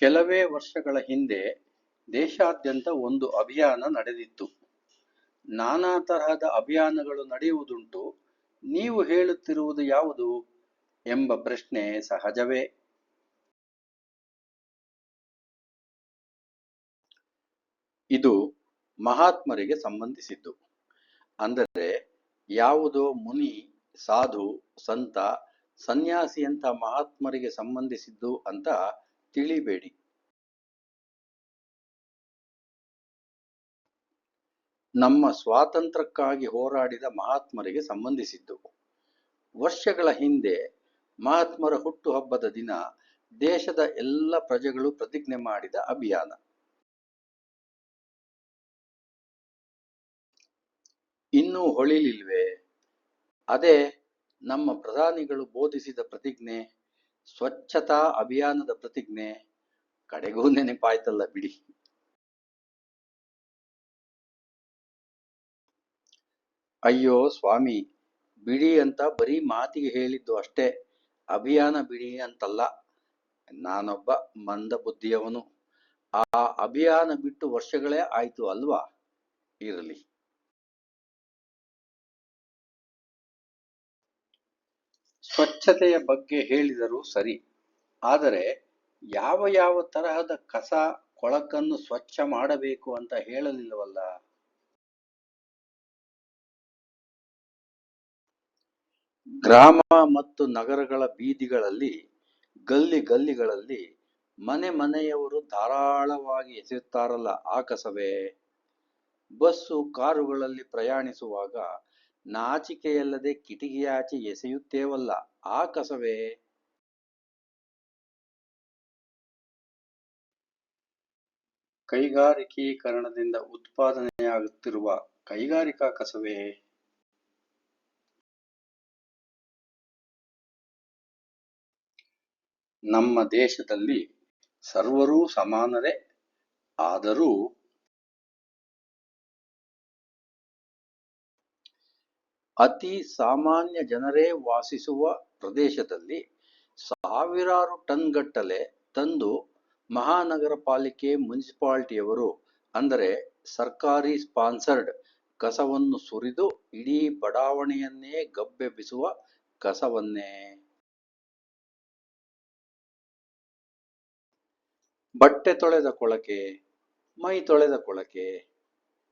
ಕೆಲವೇ ವರ್ಷಗಳ ಹಿಂದೆ ದೇಶಾದ್ಯಂತ ಒಂದು ಅಭಿಯಾನ ನಡೆದಿತ್ತು. ನಾನಾ ತರಹದ ಅಭಿಯಾನಗಳು ನಡೆಯುವುದುಂಟು. ನೀವು ಹೇಳುತ್ತಿರುವುದು ಯಾವುದು? ಎಂಬ ಪ್ರಶ್ನೆ ಸಹಜವೇ. ಇದು ಮಹಾತ್ಮರಿಗೆ ಸಂಬಂಧಿಸಿದ್ದು. ಅಂದರೆ ಯಾವುದೋ ಮುನಿ, ಸಾಧು, ಸಂತ ಸನ್ಯಾಸಿಯಂತ ಮಹಾತ್ಮರಿಗೆ ಸಂಬಂಧಿಸಿದ್ದು ಅಂತ ತಿಳಿಬೇಡಿ. ನಮ್ಮ ಸ್ವಾತಂತ್ರ್ಯಕ್ಕಾಗಿ ಹೋರಾಡಿದ ಮಹಾತ್ಮರಿಗೆ ಸಂಬಂಧಿಸಿದ್ದು. ವರ್ಷಗಳ ಹಿಂದೆ ಮಹಾತ್ಮರ ಹುಟ್ಟುಹಬ್ಬದ ದಿನ ದೇಶದ ಎಲ್ಲ ಪ್ರಜೆಗಳು ಪ್ರತಿಜ್ಞೆ ಮಾಡಿದ ಅಭಿಯಾನ. ಇನ್ನೂ ಹೊಳಿಲಿಲ್ವೇ? ಅದೇ ನಮ್ಮ ಪ್ರಧಾನಿಗಳು ಬೋಧಿಸಿದ ಪ್ರತಿಜ್ಞೆ, ಸ್ವಚ್ಛತಾ ಅಭಿಯಾನದ ಪ್ರತಿಜ್ಞೆ. ಕಡೆಗೂ ನೆನಪಾಯ್ತಲ್ಲ ಬಿಡಿ. ಅಯ್ಯೋ ಸ್ವಾಮಿ, ಬಿಡಿ ಅಂತ ಬರೀ ಮಾತಿಗೆ ಹೇಳಿದ್ದು ಅಷ್ಟೇ. ಅಭಿಯಾನ ಬಿಡಿ ಅಂತಲ್ಲ. ನಾನೊಬ್ಬ ಮಂದ ಬುದ್ಧಿಯವನು. ಆ ಅಭಿಯಾನ ಬಿಟ್ಟು ವರ್ಷಗಳೇ ಆಯ್ತು ಅಲ್ವಾ? ಇರಲಿ. ಸ್ವಚ್ಛತೆಯ ಬಗ್ಗೆ ಹೇಳಿದರೂ ಸರಿ. ಆದರೆ ಯಾವ ಯಾವ ತರಹದ ಕಸ, ಕೊಳಕನ್ನು ಸ್ವಚ್ಛ ಮಾಡಬೇಕು ಅಂತ ಹೇಳಲಿಲ್ಲವಲ್ಲ? ಗ್ರಾಮ ಮತ್ತು ನಗರಗಳ ಬೀದಿಗಳಲ್ಲಿ, ಗಲ್ಲಿ ಗಲ್ಲಿಗಳಲ್ಲಿ ಮನೆ ಮನೆಯವರು ಧಾರಾಳವಾಗಿ ಎಸೆಯುತ್ತಾರಲ್ಲ ಆ ಕಸವೇ? ಬಸ್ಸು ಕಾರುಗಳಲ್ಲಿ ಪ್ರಯಾಣಿಸುವಾಗ ನಾಚಿಕೆಯಲ್ಲದೆ ಕಿಟಿಕಿಯಾಚೆ ಎಸೆಯುತ್ತೇವಲ್ಲ ಆ ಕಸವೇ? ಕೈಗಾರಿಕೀಕರಣದಿಂದ ಉತ್ಪಾದನೆಯಾಗುತ್ತಿರುವ ಕೈಗಾರಿಕಾ ಕಸವೇ? ನಮ್ಮ ದೇಶದಲ್ಲಿ ಸರ್ವರೂ ಸಮಾನರೇ, ಆದರೂ ಅತಿ ಸಾಮಾನ್ಯ ಜನರೇ ವಾಸಿಸುವ ಪ್ರದೇಶದಲ್ಲಿ ಸಾವಿರಾರು ಟನ್ಗಟ್ಟಲೆ ತಂದು ಮಹಾನಗರ ಪಾಲಿಕೆ ಮುನ್ಸಿಪಾಲ್ಟಿಯವರು, ಅಂದರೆ ಸರ್ಕಾರಿ ಸ್ಪಾನ್ಸರ್ಡ್ ಕಸವನ್ನು ಸುರಿದು ಇಡೀ ಬಡಾವಣೆಯನ್ನೇ ಗಬ್ಬೆಬ್ಬಿಸುವ ಕಸವನ್ನೇ. ಬಟ್ಟೆ ತೊಳೆದ ಕೊಳಕೆ ಮೈ ತೊಳೆದ ಕೊಳಕೆ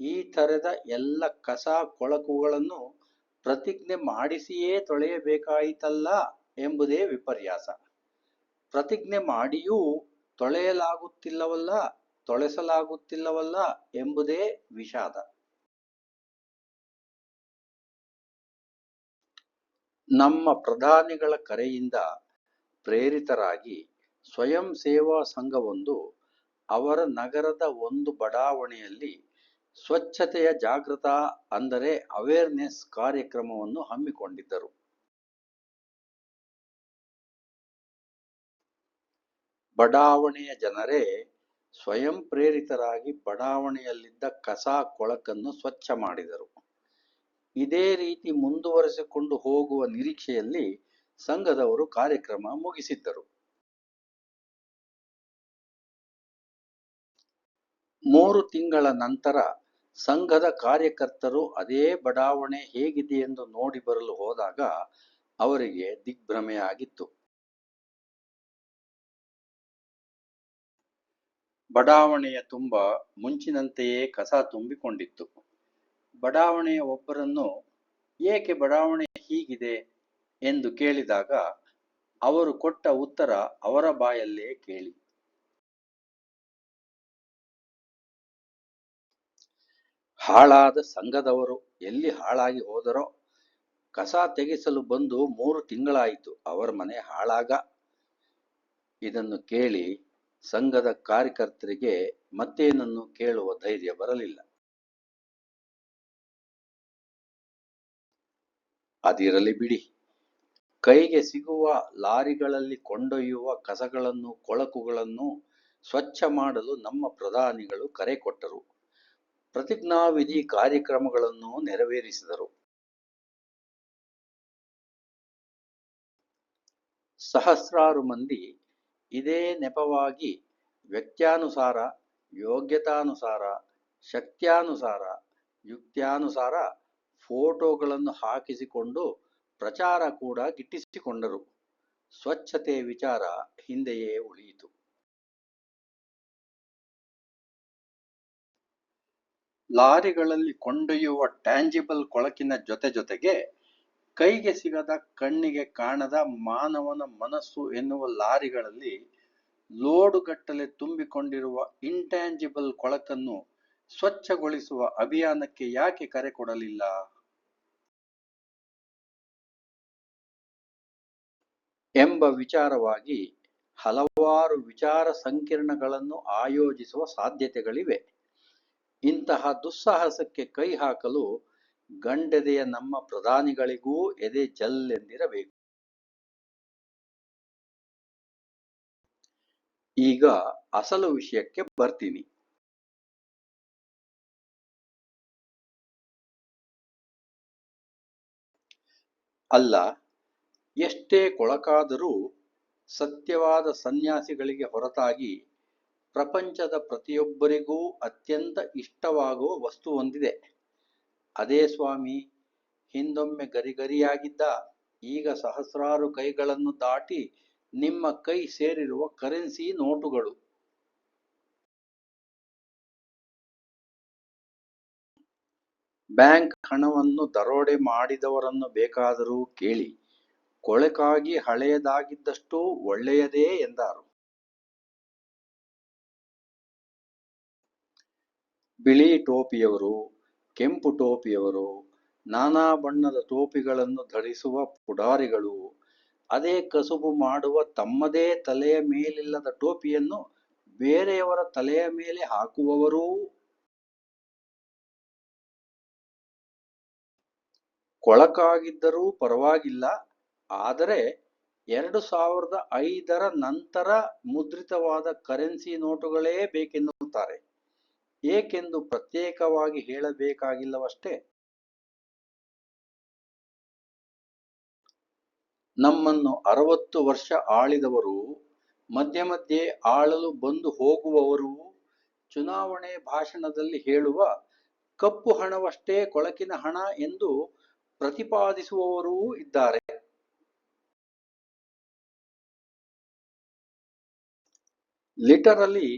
ಈ ಥರದ ಎಲ್ಲ ಕಸ ಕೊಳಕುಗಳನ್ನು ಪ್ರತಿಜ್ಞೆ ಮಾಡಿಸಿಯೇ ತೊಳೆಯಬೇಕಾಯಿತಲ್ಲ ಎಂಬುದೇ ವಿಪರ್ಯಾಸ. ಪ್ರತಿಜ್ಞೆ ಮಾಡಿಯೂ ತೊಳೆಯಲಾಗುತ್ತಿಲ್ಲವಲ್ಲ, ತೊಳೆಸಲಾಗುತ್ತಿಲ್ಲವಲ್ಲ ಎಂಬುದೇ ವಿಷಾದ. ನಮ್ಮ ಪ್ರಧಾನಿಗಳ ಕರೆಯಿಂದ ಪ್ರೇರಿತರಾಗಿ ಸ್ವಯಂ ಸೇವಾ ಸಂಘವೊಂದು ಅವರ ನಗರದ ಒಂದು ಬಡಾವಣೆಯಲ್ಲಿ ಸ್ವಚ್ಛತೆಯ ಜಾಗೃತ ಅಂದರೆ ಅವೇರ್ನೆಸ್ ಕಾರ್ಯಕ್ರಮವನ್ನು ಹಮ್ಮಿಕೊಂಡಿದ್ದರು. ಬಡಾವಣೆಯ ಜನರೇ ಸ್ವಯಂ ಪ್ರೇರಿತರಾಗಿ ಬಡಾವಣೆಯಲ್ಲಿದ್ದ ಕಸ ಕೊಳಕನ್ನು ಸ್ವಚ್ಛ ಮಾಡಿದರು. ಇದೇ ರೀತಿ ಮುಂದುವರೆಸಿಕೊಂಡು ಹೋಗುವ ನಿರೀಕ್ಷೆಯಲ್ಲಿ ಸಂಘದವರು ಕಾರ್ಯಕ್ರಮ ಮುಗಿಸಿದ್ದರು. ಮೂರು ತಿಂಗಳ ನಂತರ ಸಂಘದ ಕಾರ್ಯಕರ್ತರು ಅದೇ ಬಡಾವಣೆ ಹೇಗಿದೆ ಎಂದು ನೋಡಿ ಬರಲು ಹೋದಾಗ ಅವರಿಗೆ ದಿಗ್ಭ್ರಮೆಯಾಗಿತ್ತು. ಬಡಾವಣೆಯ ತುಂಬ ಮುಂಚಿನಂತೆಯೇ ಕಸ ತುಂಬಿಕೊಂಡಿತ್ತು. ಬಡಾವಣೆಯ ಒಬ್ಬರನ್ನು ಏಕೆ ಬಡಾವಣೆ ಹೀಗಿದೆ? ಎಂದು ಕೇಳಿದಾಗ ಅವರು ಕೊಟ್ಟ ಉತ್ತರ ಅವರ ಬಾಯಲ್ಲೇ ಕೇಳಿ. ಹಾಳಾದ ಸಂಘದವರು ಎಲ್ಲಿ ಹಾಳಾಗಿ ಹೋದರೋ ಕಸ ತೆಗೆಸಲು ಬಂದು ಮೂರು ತಿಂಗಳಾಯಿತು. ಅವರ ಮನೆ ಹಾಳಾಗ. ಇದನ್ನು ಕೇಳಿ ಸಂಘದ ಕಾರ್ಯಕರ್ತರಿಗೆ ಮತ್ತೇನನ್ನು ಕೇಳುವ ಧೈರ್ಯ ಬರಲಿಲ್ಲ. ಅದಿರಲಿ ಬಿಡಿ. ಕೈಗೆ ಸಿಗುವ ಲಾರಿಗಳಲ್ಲಿ ಕೊಂಡೊಯ್ಯುವ ಕಸಗಳನ್ನು, ಕೊಳಕುಗಳನ್ನು ಸ್ವಚ್ಛ ಮಾಡಲು ನಮ್ಮ ಪ್ರಧಾನಿಗಳು ಕರೆ ಕೊಟ್ಟರು. ಪ್ರತಿಜ್ಞಾವಿಧಿ ಕಾರ್ಯಕ್ರಮಗಳನ್ನು ನೆರವೇರಿಸಿದರು. ಸಹಸ್ರಾರು ಮಂದಿ ಇದೇ ನೆಪವಾಗಿ ವ್ಯಕ್ತ್ಯಾನುಸಾರ, ಯೋಗ್ಯತಾನುಸಾರ, ಶಕ್ತ್ಯಾನುಸಾರ, ಯುಕ್ತ್ಯಾನುಸಾರ ಫೋಟೋಗಳನ್ನು ಹಾಕಿಸಿಕೊಂಡು ಪ್ರಚಾರ ಕೂಡ ಗಿಟ್ಟಿಸಿಕೊಂಡರು. ಸ್ವಚ್ಛತೆ ವಿಚಾರ ಹಿಂದೆಯೇ ಉಳಿಯಿತು. ಲಾರಿಗಳಲ್ಲಿ ಕೊಂಡೊಯ್ಯುವ ಟ್ಯಾಂಜಿಬಲ್ ಕೊಳಕಿನ ಜೊತೆ ಜೊತೆಗೆ ಕೈಗೆ ಸಿಗದ ಕಣ್ಣಿಗೆ ಕಾಣದ ಮಾನವನ ಮನಸ್ಸು ಎನ್ನುವ ಲಾರಿಗಳಲ್ಲಿ ಲೋಡುಗಟ್ಟಲೆ ತುಂಬಿಕೊಂಡಿರುವ ಇಂಟ್ಯಾಂಜಿಬಲ್ ಕೊಳಕನ್ನು ಸ್ವಚ್ಛಗೊಳಿಸುವ ಅಭಿಯಾನಕ್ಕೆ ಯಾಕೆ ಕರೆ ಕೊಡಲಿಲ್ಲ? ಎಂಬ ವಿಚಾರವಾಗಿ ಹಲವಾರು ವಿಚಾರ ಸಂಕಿರಣಗಳನ್ನು ಆಯೋಜಿಸುವ ಸಾಧ್ಯತೆಗಳಿವೆ. ಇಂತಹ ದುಸ್ಸಾಹಸಕ್ಕೆ ಕೈ ಹಾಕಲು ಗಂಡೆದೆಯ ನಮ್ಮ ಪ್ರಧಾನಿಗಳಿಗೂ ಎದೆ ಜಲ್ಲೆಂದಿರಬೇಕು ಈಗ ಅಸಲು ವಿಷಯಕ್ಕೆ ಬರ್ತೀನಿ. ಅಲ್ಲ, ಎಷ್ಟೇ ಕೊಳಕಾದರೂ ಸತ್ಯವಾದ ಸನ್ಯಾಸಿಗಳಿಗೆ ಹೊರತಾಗಿ ಪ್ರಪಂಚದ ಪ್ರತಿಯೊಬ್ಬರಿಗೂ ಅತ್ಯಂತ ಇಷ್ಟವಾಗುವ ವಸ್ತು ಹೊಂದಿದೆ. ಅದೇ ಸ್ವಾಮಿ, ಹಿಂದೊಮ್ಮೆ ಗರಿಗರಿಯಾಗಿದ್ದ ಈಗ ಸಹಸ್ರಾರು ಕೈಗಳನ್ನು ದಾಟಿ ನಿಮ್ಮ ಕೈ ಸೇರಿರುವ ಕರೆನ್ಸಿ ನೋಟುಗಳು. ಬ್ಯಾಂಕ್ ಹಣವನ್ನು ದರೋಡೆ ಮಾಡಿದವರನ್ನು ಬೇಕಾದರೂ ಕೇಳಿ, ಕೊಳಕಾಗಿ ಹಳೆಯದಾಗಿದ್ದಷ್ಟು ಒಳ್ಳೆಯದೇ ಎಂದಾರು. ಬಿಳಿ ಟೋಪಿಯವರು, ಕೆಂಪು ಟೋಪಿಯವರು, ನಾನಾ ಬಣ್ಣದ ಟೋಪಿಗಳನ್ನು ಧರಿಸುವ ಪುಡಾರಿಗಳು, ಅದೇ ಕಸುಬು ಮಾಡುವ ತಮ್ಮದೇ ತಲೆಯ ಮೇಲಿಲ್ಲದ ಟೋಪಿಯನ್ನು ಬೇರೆಯವರ ತಲೆಯ ಮೇಲೆ ಹಾಕುವವರೂ ಕೊಳಕಾಗಿದ್ದರೂ ಪರವಾಗಿಲ್ಲ, ಆದರೆ ಎರಡು ಸಾವಿರದ ಐದರ ನಂತರ ಮುದ್ರಿತವಾದ ಕರೆನ್ಸಿ ನೋಟುಗಳೇ ಬೇಕೆನ್ನುತ್ತಾರೆ. ಏಕೆಂದು ಪ್ರತ್ಯೇಕವಾಗಿ ಹೇಳಬೇಕಾಗಿಲ್ಲವಷ್ಟೇ? ನಮ್ಮನ್ನು ಅರವತ್ತು ವರ್ಷ ಆಳಿದವರು, ಮಧ್ಯೆ ಮಧ್ಯೆ ಆಳಲು ಬಂದು ಹೋಗುವವರು, ಚುನಾವಣೆ ಭಾಷಣದಲ್ಲಿ ಹೇಳುವ ಕಪ್ಪು ಹಣವಷ್ಟೇ ಕೊಳಕಿನ ಹಣ ಎಂದು ಪ್ರತಿಪಾದಿಸುವವರೂ ಇದ್ದಾರೆ. ಲಿಟರಲಿ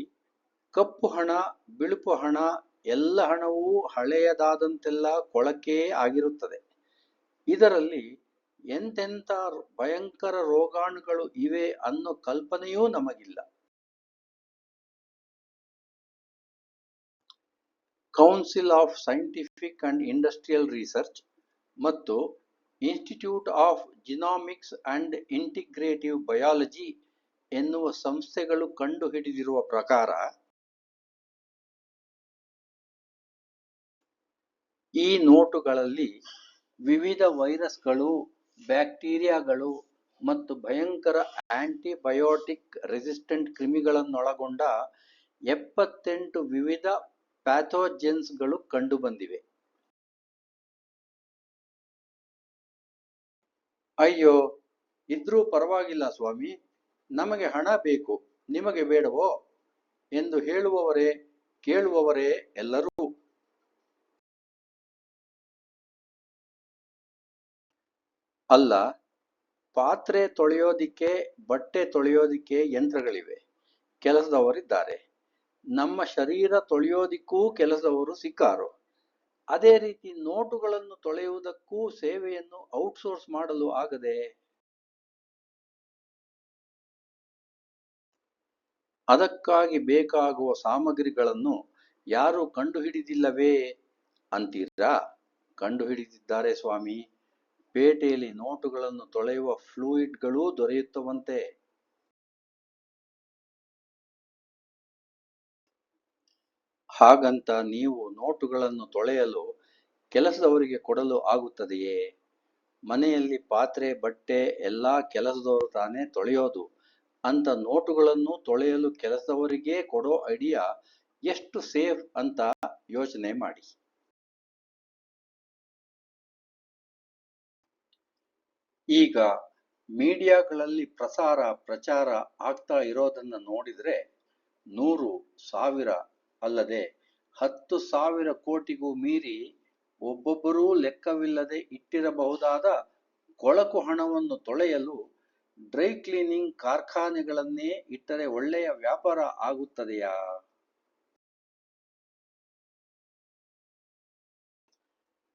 ಕಪ್ಪು ಹಣ, ಬಿಳುಪು ಹಣ, ಎಲ್ಲ ಹಣವೂ ಹಳೆಯದಾದಂತೆಲ್ಲ ಕೊಳಕೇ ಆಗಿರುತ್ತದೆ. ಇದರಲ್ಲಿ ಎಂತೆಂತ ಭಯಂಕರ ರೋಗಾಣುಗಳು ಇವೆ ಅನ್ನೋ ಕಲ್ಪನೆಯೂ ನಮಗಿಲ್ಲ. Council of scientific and industrial research ಮತ್ತು institute of genomics and integrative biology ಎನ್ನುವ ಸಂಸ್ಥೆಗಳು ಕಂಡುಹಿಡಿದಿರುವ ಪ್ರಕಾರ ಈ ನೋಟುಗಳಲ್ಲಿ ವಿವಿಧ ವೈರಸ್ಗಳು, ಬ್ಯಾಕ್ಟೀರಿಯಾಗಳು ಮತ್ತು ಭಯಂಕರ ಆಂಟಿಬಯೋಟಿಕ್ ರೆಸಿಸ್ಟೆಂಟ್ ಕ್ರಿಮಿಗಳನ್ನೊಳಗೊಂಡ ಎಪ್ಪತ್ತೆಂಟು ವಿವಿಧ ಪ್ಯಾಥೋಜೆನ್ಸ್ಗಳು ಕಂಡುಬಂದಿವೆ. ಅಯ್ಯೋ, ಇದ್ರೂ ಪರವಾಗಿಲ್ಲ ಸ್ವಾಮಿ. ನಮಗೆ ಹಣ ಬೇಕು, ನಿಮಗೆ ಬೇಡವೋ? ಎಂದು ಹೇಳುವವರೇ, ಕೇಳುವವರೇ ಎಲ್ಲರೂ ಅಲ್ಲ, ಪಾತ್ರೆ ತೊಳೆಯೋದಿಕ್ಕೆ, ಬಟ್ಟೆ ತೊಳೆಯೋದಿಕ್ಕೆ ಯಂತ್ರಗಳಿವೆ. ಕೆಲಸದವರಿದ್ದಾರೆ. ನಮ್ಮ ಶರೀರ ತೊಳೆಯೋದಿಕ್ಕೂ ಕೆಲಸದವರು ಸಿಕ್ಕಾರು. ಅದೇ ರೀತಿ ನೋಟುಗಳನ್ನು ತೊಳೆಯುವುದಕ್ಕೂ ಸೇವೆಯನ್ನು ಔಟ್ಸೋರ್ಸ್ ಮಾಡಲು ಆಗದೆ ಅದಕ್ಕಾಗಿ ಬೇಕಾಗುವ ಸಾಮಗ್ರಿಗಳನ್ನು ಯಾರು ಕಂಡುಹಿಡಿದಿಲ್ಲವೇ ಅಂತೀರಾ? ಕಂಡುಹಿಡಿದಿದ್ದಾರೆ ಸ್ವಾಮಿ. ಪೇಟೆಯಲ್ಲಿ ನೋಟುಗಳನ್ನು ತೊಳೆಯುವ ಫ್ಲೂಯಿಡ್ಗಳೂ ದೊರೆಯುತ್ತವಂತೆ. ಹಾಗಂತ ನೀವು ನೋಟುಗಳನ್ನು ತೊಳೆಯಲು ಕೆಲಸದವರಿಗೆ ಕೊಡಲು ಆಗುತ್ತದೆಯೇ? ಮನೆಯಲ್ಲಿ ಪಾತ್ರೆ, ಬಟ್ಟೆ ಎಲ್ಲಾ ಕೆಲಸದವರು ತಾನೇ ತೊಳೆಯೋದು. ಅಂತ ನೋಟುಗಳನ್ನು ತೊಳೆಯಲು ಕೆಲಸದವರಿಗೇ ಕೊಡೋ ಐಡಿಯಾ ಎಷ್ಟು ಸೇಫ್ ಅಂತ ಯೋಚನೆ ಮಾಡಿ. ಈಗ ಮೀಡಿಯಾಗಳಲ್ಲಿ ಪ್ರಸಾರ, ಪ್ರಚಾರ ಆಗ್ತಾ ಇರೋದನ್ನ ನೋಡಿದ್ರೆ ನೂರು ಸಾವಿರ ಅಲ್ಲದೆ ಹತ್ತು ಸಾವಿರ ಕೋಟಿಗೂ ಮೀರಿ ಒಬ್ಬೊಬ್ಬರೂ ಲೆಕ್ಕವಿಲ್ಲದೆ ಇಟ್ಟಿರಬಹುದಾದ ಕೊಳಕು ಹಣವನ್ನು ತೊಳೆಯಲು ಡ್ರೈ ಕ್ಲೀನಿಂಗ್ ಕಾರ್ಖಾನೆಗಳನ್ನೇ ಇಟ್ಟರೆ ಒಳ್ಳೆಯ ವ್ಯಾಪಾರ ಆಗುತ್ತದೆಯಾ?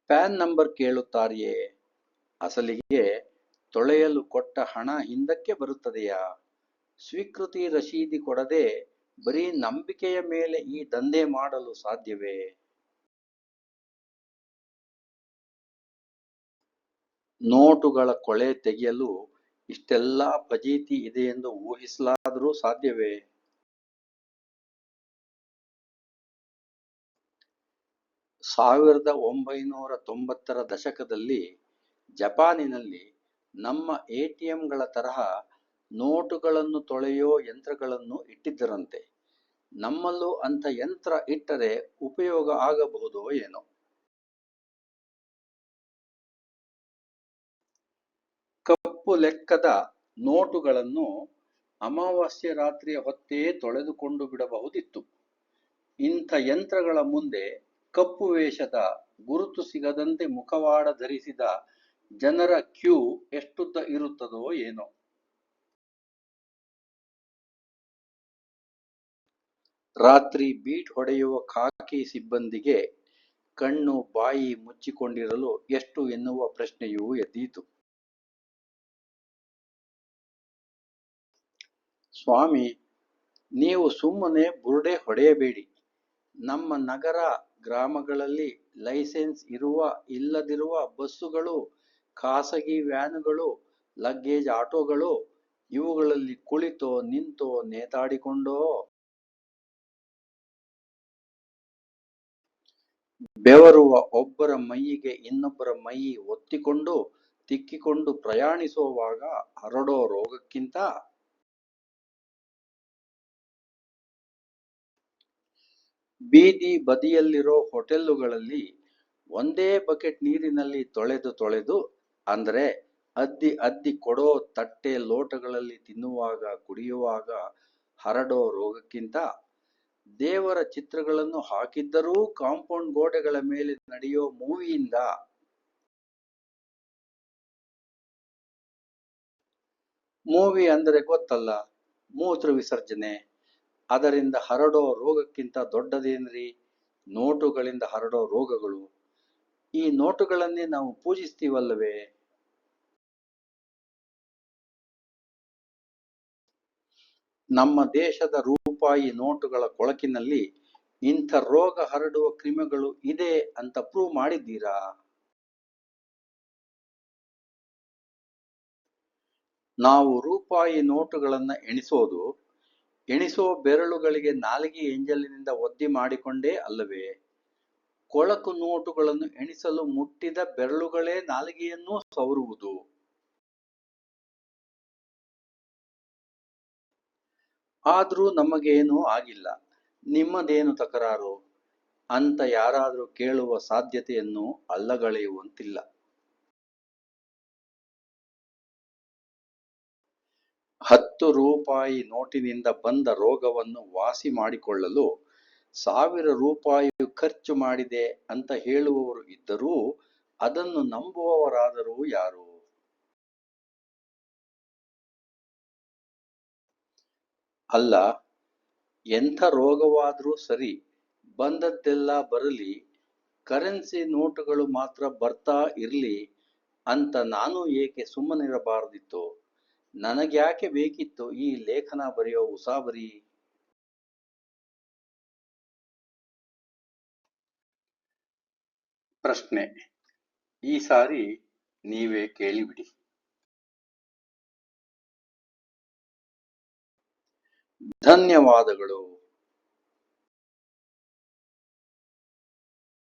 ಪ್ಯಾನ್ ನಂಬರ್ ಕೇಳುತ್ತಾರೆಯೇ? ಅಸಲಿಗೆ ತೊಳೆಯಲು ಕೊಟ್ಟ ಹಣ ಹಿಂದಕ್ಕೆ ಬರುತ್ತದೆಯಾ? ಸ್ವೀಕೃತಿ ರಶೀದಿ ಕೊಡದೆ ಬರೀ ನಂಬಿಕೆಯ ಮೇಲೆ ಈ ದಂಧೆ ಮಾಡಲು ಸಾಧ್ಯವೇ? ನೋಟುಗಳ ಕೊಳೆ ತೆಗೆಯಲು ಇಷ್ಟೆಲ್ಲ ಫಜೀತಿ ಎಂದು ಊಹಿಸಲಾದರೂ ಸಾಧ್ಯವೇ? ಸಾವಿರದ ಒಂಬೈನೂರ ತೊಂಬತ್ತರ ದಶಕದಲ್ಲಿ ಜಪಾನಿನಲ್ಲಿ ನಮ್ಮ ಎಟಿಎಂಗಳ ತರಹ ನೋಟುಗಳನ್ನು ತೊಳೆಯೋ ಯಂತ್ರಗಳನ್ನು ಇಟ್ಟಿದ್ದರಂತೆ. ನಮ್ಮಲ್ಲೂ ಅಂಥ ಯಂತ್ರ ಇಟ್ಟರೆ ಉಪಯೋಗ ಆಗಬಹುದೋ ಏನೋ. ಕಪ್ಪು ಲೆಕ್ಕದ ನೋಟುಗಳನ್ನು ಅಮಾವಾಸ್ಯೆ ರಾತ್ರಿಯ ಹೊತ್ತೇ ತೊಳೆದುಕೊಂಡು ಬಿಡಬಹುದಿತ್ತು. ಇಂಥ ಯಂತ್ರಗಳ ಮುಂದೆ ಕಪ್ಪು ವೇಷದ ಗುರುತು ಸಿಗದಂತೆ ಮುಖವಾಡ ಧರಿಸಿದ ಜನರ ಕ್ಯೂ ಎಷ್ಟುದ್ದ ಇರುತ್ತದೋ ಏನೋ. ರಾತ್ರಿ ಬೀಟ್ ಹೊಡೆಯುವ ಖಾಕಿ ಸಿಬ್ಬಂದಿಗೆ ಕಣ್ಣು ಬಾಯಿ ಮುಚ್ಚಿಕೊಂಡಿರಲು ಎಷ್ಟು ಎನ್ನುವ ಪ್ರಶ್ನೆಯೂ ಎದ್ದೀತು. ಸ್ವಾಮಿ, ನೀವು ಸುಮ್ಮನೆ ಬುರುಡೆ ಹೊಡೆಯಬೇಡಿ. ನಮ್ಮ ನಗರ, ಗ್ರಾಮಗಳಲ್ಲಿ ಲೈಸೆನ್ಸ್ ಇರುವ, ಇಲ್ಲದಿರುವ ಬಸ್ಸುಗಳು ಖಾಸಗಿ ವ್ಯಾನುಗಳು, ಲಗ್ಗೇಜ್ ಆಟೋಗಳು, ಇವುಗಳಲ್ಲಿ ಕುಳಿತೋ, ನಿಂತೋ, ನೇತಾಡಿಕೊಂಡೋ. ಬೆವರುವ ಒಬ್ಬರ ಮೈಯಿಗೆ ಇನ್ನೊಬ್ಬರ ಮೈ ಒತ್ತಿಕೊಂಡು, ತಿಕ್ಕಿಕೊಂಡು ಪ್ರಯಾಣಿಸುವಾಗ ಹರಡೋ ರೋಗಕ್ಕಿಂತ ಬೀದಿ ಬದಿಯಲ್ಲಿರೋ ಹೋಟೆಲ್ಲುಗಳಲ್ಲಿ ಒಂದೇ ಬಕೆಟ್ ನೀರಿನಲ್ಲಿ ತೊಳೆದು ತೊಳೆದು ಅಂದ್ರೆ ಅದ್ದಿ ಅದ್ದಿ ಕೊಡೋ ತಟ್ಟೆ ಲೋಟಗಳಲ್ಲಿ ತಿನ್ನುವಾಗ, ಕುಡಿಯುವಾಗ ಹರಡೋ ರೋಗಕ್ಕಿಂತ ದೇವರ ಚಿತ್ರಗಳನ್ನು ಹಾಕಿದ್ದರೂ ಕಾಂಪೌಂಡ್ ಗೋಡೆಗಳ ಮೇಲೆ ನಡೆಯೋ ಮೂವಿಯಿಂದ ಮೂವಿ ಅಂದರೆ ಗೊತ್ತಲ್ಲ, ಮೂತ್ರ ವಿಸರ್ಜನೆ. ಅದರಿಂದ ಹರಡೋ ರೋಗಕ್ಕಿಂತ ದೊಡ್ಡದೇನ್ರಿ? ನೋಟುಗಳಿಂದ ಹರಡೋ ರೋಗಗಳು. ಈ ನೋಟುಗಳನ್ನೇ ನಾವು ಪೂಜಿಸ್ತೀವಲ್ಲವೇ? ನಮ್ಮ ದೇಶದ ರೂಪಾಯಿ ನೋಟುಗಳ ಕೊಳಕಿನಲ್ಲಿ ಇಂಥ ರೋಗ ಹರಡುವ ಕ್ರಿಮಿಗಳು ಇದೆ ಅಂತ ಪ್ರೂವ್ ಮಾಡಿದ್ದೀರಾ? ನಾವು ರೂಪಾಯಿ ನೋಟುಗಳನ್ನ ಎಣಿಸೋದು, ಎಣಿಸೋ ಬೆರಳುಗಳಿಗೆ ನಾಲಿಗೆ ಎಂಜಲಿನಿಂದ ಒದ್ದಿ ಮಾಡಿಕೊಂಡೇ ಅಲ್ಲವೇ? ಕೊಳಕು ನೋಟುಗಳನ್ನು ಎಣಿಸಲು ಮುಟ್ಟಿದ ಬೆರಳುಗಳೇ ನಾಲಿಗೆಯನ್ನೂ ಸವರುವುದು. ಆದ್ರೂ ನಮಗೇನೂ ಆಗಿಲ್ಲ. ನಿಮ್ಮದೇನು ತಕರಾರು? ಅಂತ ಯಾರಾದರೂ ಕೇಳುವ ಸಾಧ್ಯತೆಯನ್ನು ಅಲ್ಲಗಳೆಯುವಂತಿಲ್ಲ. ಹತ್ತು ರೂಪಾಯಿ ನೋಟಿನಿಂದ ಬಂದ ರೋಗವನ್ನು ವಾಸಿ ಮಾಡಿಕೊಳ್ಳಲು ಸಾವಿರ ರೂಪಾಯಿ ಖರ್ಚು ಮಾಡಿದೆ ಅಂತ ಹೇಳುವವರು ಇದ್ದರೂ ಅದನ್ನು ನಂಬುವವರಾದರೂ ಯಾರು? ಅಲ್ಲ, ಎಂಥ ರೋಗವಾದರೂ ಸರಿ, ಬಂದದ್ದೆಲ್ಲ ಬರಲಿ, ಕರೆನ್ಸಿ ನೋಟುಗಳು ಮಾತ್ರ ಬರ್ತಾ ಇರಲಿ ಅಂತ ನಾನು ಏಕೆ ಸುಮ್ಮನಿರಬಾರದಿತ್ತು? ನನಗ್ಯಾಕೆ ಬೇಕಿತ್ತು ಈ ಲೇಖನ ಬರೆಯೋ ಉಸಾಬರಿ? ಪ್ರಶ್ನೆ. ಈ ಸಾರಿ ನೀವೇ ಕೇಳಿಬಿಡಿ. ಧನ್ಯವಾದಗಳು.